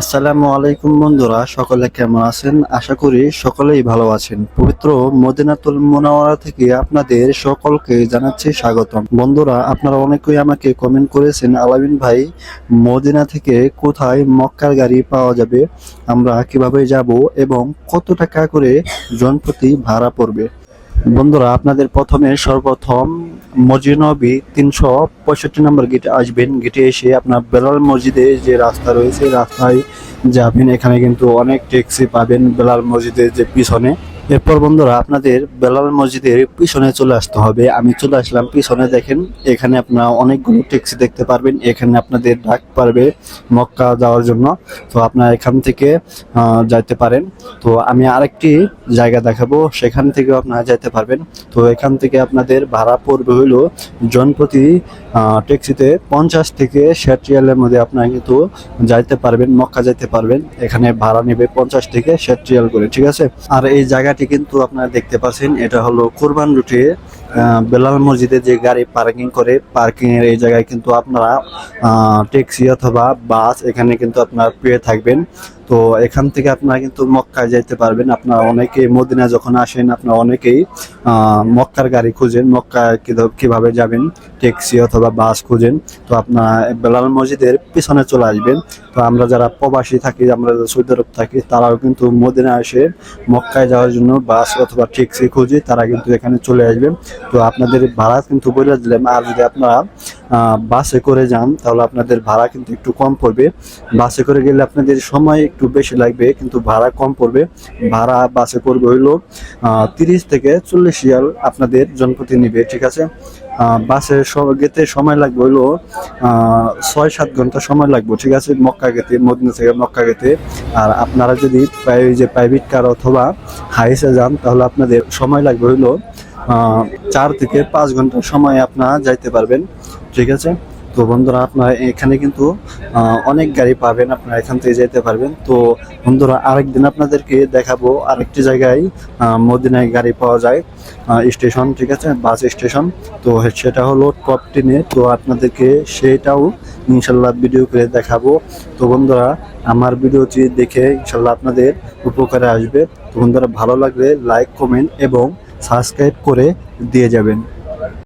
আসসালামু আলাইকুম বন্ধুরা, সকলে কেমন আছেন? আশা করি সকলেই ভালো আছেন। পবিত্র মদিনাতুল মোনাওয়ারা থেকে আপনাদের সকলকে জানাচ্ছি স্বাগতম। বন্ধুরা, আপনারা অনেকেই আমাকে কমেন্ট করেছেন, আলামিন ভাই, মদিনা থেকে কোথায় মক্কার গাড়ি পাওয়া যাবে, আমরা কীভাবে যাব এবং কত টাকা করে জনপ্রতি ভাড়া পড়বে। বন্ধুরা, আপনাদের প্রথমে সর্বপ্রথম মসজিদ নবী তিনশো পঁয়ষট্টি নম্বর গেটে আসবেন। গেটে এসে আপনার বেলাল মসজিদে যে রাস্তা রয়েছে, রাস্তায় যাবেন। এখানে কিন্তু অনেক ট্যাক্সি পাবেন বেলাল মসজিদের যে পিছনে। এরপর বন্ধুরা আপনাদের বেলাল মসজিদের পিছনে চলে আসতে হবে। আমি চলে আসলাম, পিছনে দেখেন, এখানে আপনারা অনেকগুলো ট্যাক্সি দেখতে পারবেন। এখানে আপনাদের ডাক পারবে মক্কা যাওয়ার জন্য। তো আপনারা এখান থেকে যাইতে পারেন। তো আমি আরেকটি জায়গা দেখাবো, সেখান থেকেও আপনারা যাইতে পারবেন। তো এখান থেকে আপনাদের ভাড়া পড়বে হলো জনপ্রতি ট্যাক্সিতে পঞ্চাশ থেকে ষাট রিয়ালের মধ্যে আপনারা কিন্তু যাইতে পারবেন, মক্কা যাইতে পারবেন। এখানে ভাড়া নেবে পঞ্চাশ থেকে ষাট রিয়াল করে, ঠিক আছে? আর এই জায়গাটি কিন্তু আপনারা দেখতে পাচ্ছেন এটা হলো কোরবান রুটে। বেলাল মসজিদে যে গাড়ি পার্কিং করে পার্কিং এর এই জায়গায় কিন্তু আপনারা ট্যাক্সি অথবা বাস এখানে কিন্তু আপনারা পেয়ে থাকবেন। তো এখান থেকে আপনারা কিন্তু মক্কায় যাইতে পারবেন। আপনারা অনেকেই মদিনা যখন আসেন, আপনারা অনেকেই মক্কার গাড়ি খুঁজেন, মক্কায় কীভাবে যাবেন ট্যাক্সি অথবা বাস খুঁজেন। তো আপনারা বেলাল মসজিদের পিছনে চলে আসবেন। তো আমরা যারা প্রবাসী থাকি, আমরা সৌদি আরব থাকি, তারাও কিন্তু মদিনা এসে মক্কায় যাওয়ার জন্য বাস অথবা ট্যাক্সি খুঁজি তারা কিন্তু এখানে চলে আসবেন। তো আপনাদের ভাড়া কিন্তু বলে দিলাম। আর যদি আপনারা বাসে করে যান, তাহলে আপনাদের ভাড়া কিন্তু একটু কম পড়বে। বাসে করে গেলে আপনাদের সময় একটু বেশি লাগবে, কিন্তু ভাড়া কম পড়বে। ভাড়া বাসে করবে হইল তিরিশ থেকে চল্লিশ রিয়াল আপনাদের জনপ্রতি নিবে, ঠিক আছে? বাসে গেতে সময় লাগবে হইল ছয় সাত ঘণ্টা সময় লাগবে, ঠিক আছে? মক্কা গেতে, মদিনা থেকে মক্কা গেতে। আর আপনারা যদি যে প্রাইভেট কার অথবা হাইসে যান, তাহলে আপনাদের সময় লাগবে হইল চার থেকে পাঁচ ঘণ্টা সময় আপনারা যাইতে পারবেন, ঠিক আছে? তো বন্ধুরা, আপনারা এখানে কিন্তু অনেক গাড়ি পাবেন, আপনারা এখান থেকে যেতে পারবেন। তো বন্ধুরা, আরেকদিন আপনাদেরকে দেখাবো আরেকটি জায়গায় মদিনায় গাড়ি পাওয়া যায় স্টেশন, ঠিক আছে? Bus station. তো সেটা হলো টপ টেনে, তো আপনাদেরকে সেটাও ইনশাল্লাহ ভিডিও করে দেখাবো। তো বন্ধুরা, আমার ভিডিওটি দেখে ইনশাল্লাহ আপনাদের উপকারে আসবে। তো বন্ধুরা, ভালো লাগলে লাইক কমেন্ট এবং সাবস্ক্রাইব করে দিয়ে যাবেন।